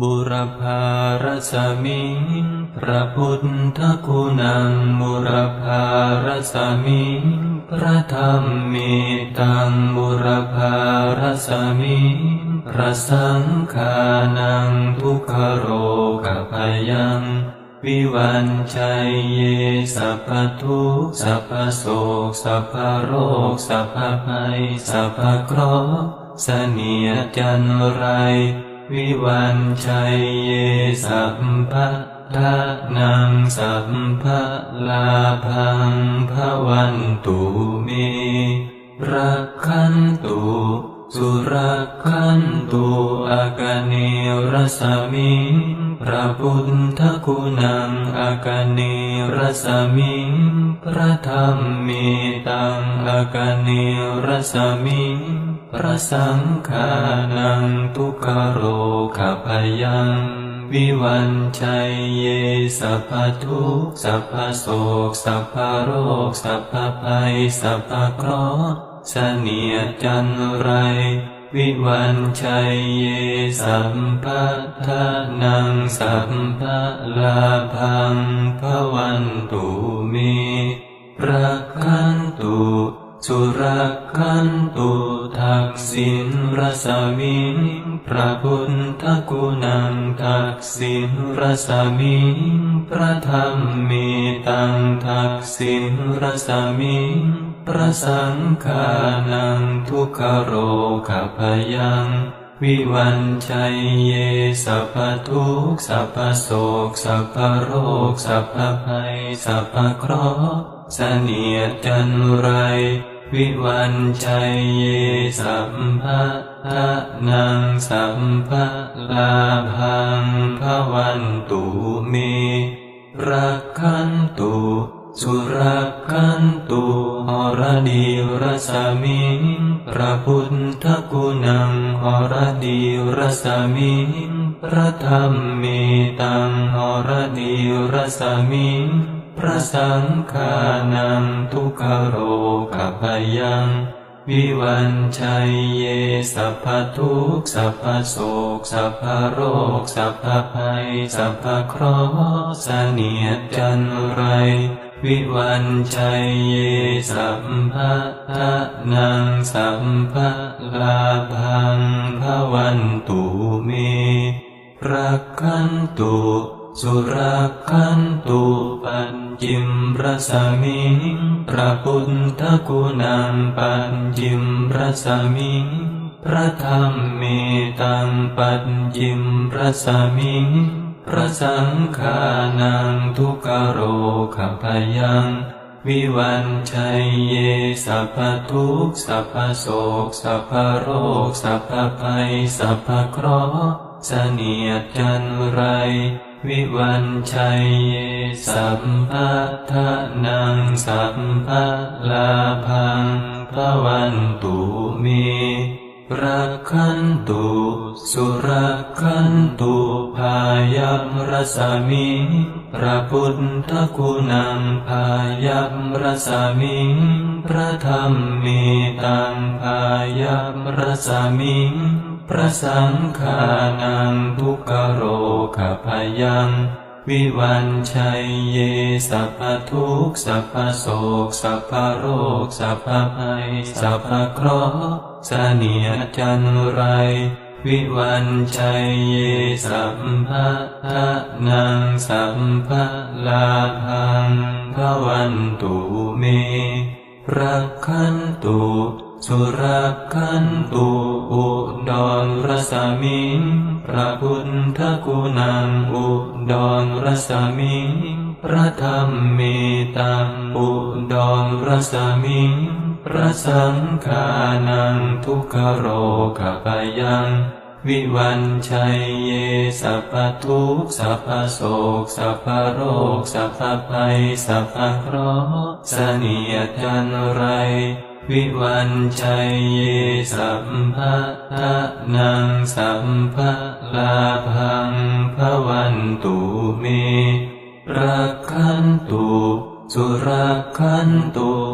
บุรพารสมิงพระพุทธคุณังบุรพารสมิงพระธรรมมีตังบุรพารสมิงพระสังฆานังทุกขโรกพยังวิวันชัยเยสัพพทุกสัพพโศกสัพพโรคสัพพภัยสัพพเคราะห์เสนียจันไร วิวันชัยเยสัพพะทานังสัพพะลาพังภวันตุเมรักขันตุ สุรักขันตุอากเนรสมิงพระพุทธคุณังอากเนรสมิงพระธรรมมีตังอากเนรสมิงพระสังฆานังทุกขโรขพยังวิวันชัยเยสัพพทุกสัพพโศกสัพพโรคสัพพภัยสัพพเคราะห์ เสนียจันไร วิวันชัยเยสัมปะทานังสัมปะลาพังภวันตุเมรักขันตุสุรักขันตุทักษิณรสมิงพระพุทธกุณังทักษิณรสมิงพระธรรมมีตังทักษิณรสมิง พระสังฆานังทุกขโรขพยัง วิวันชัยเยสัพพทุกสัพพโศกสัพพโรคสัพพภัยสัพพเคราะห์เสนียดจันไร วิวันชัยเยสัมภะทะนังสัมภะลาพังภวันตุเมรักขันตุสุรักขันตุห ดีรสมิงพระพุทธกุณังหรดีรสมิงพระธรรมมีตังหรดีรสมิงพระสังฆานังทุกขโรขพยังวิวันชัยเยสัพพทุกสัพพโศกสัพพโรคสัพพภัยสัพพเคราะห์เสนียดจันไร วิวันชัยเยสัมภะทะนังสัมภะลาพังภวันตุเมรักขันตุสุรักขันตุปัญจิมรสมิงพระพุทธคุณังปัญจิมรสมิงพระธรรมมีตังปัญจิมรสมิง พระสังฆานังทุกขโรขพยังวิวันชัยเยสัพพทุกสัพพโศกสัพพโรคสัพพภัยสัพพเคราะห์เสนียดจันไร วิวันชัยเยสัมภะทนังสัมภะลาพังภวันตุเม รักขันตุสุรักขันตุพายัมรสมิพระพุทธคุณังพายัมรสมิพระธรรมมีตังพายัมรสมิพระสังฆานังทุกขโรขพยัง วิวันชัยเยสัพพทุกสัพพโศกสัพพโรคสัพพภัยสัพพเคราะห์เสนียจันไร วิวันชัยเยสัมภะทะนังสัมภะลาพังภวันตุเมรักขันตุสุรักขันตุอุดรรสมิงพระพุทธคุณังอุ ดรรสมิงพระธรรมมีตังอุดรรสมิงพระสังฆานังทุกขโรขพยังวิวันชัยเยสัพพทุกสัพพโศกสัพพโรคสัพพภัยสัพพเคราะห์เสนียจันไร วิวันชัยเยสัมภะทะนังสัมภะลาพังภวันตุเมรักขันตุสุรักขันตุ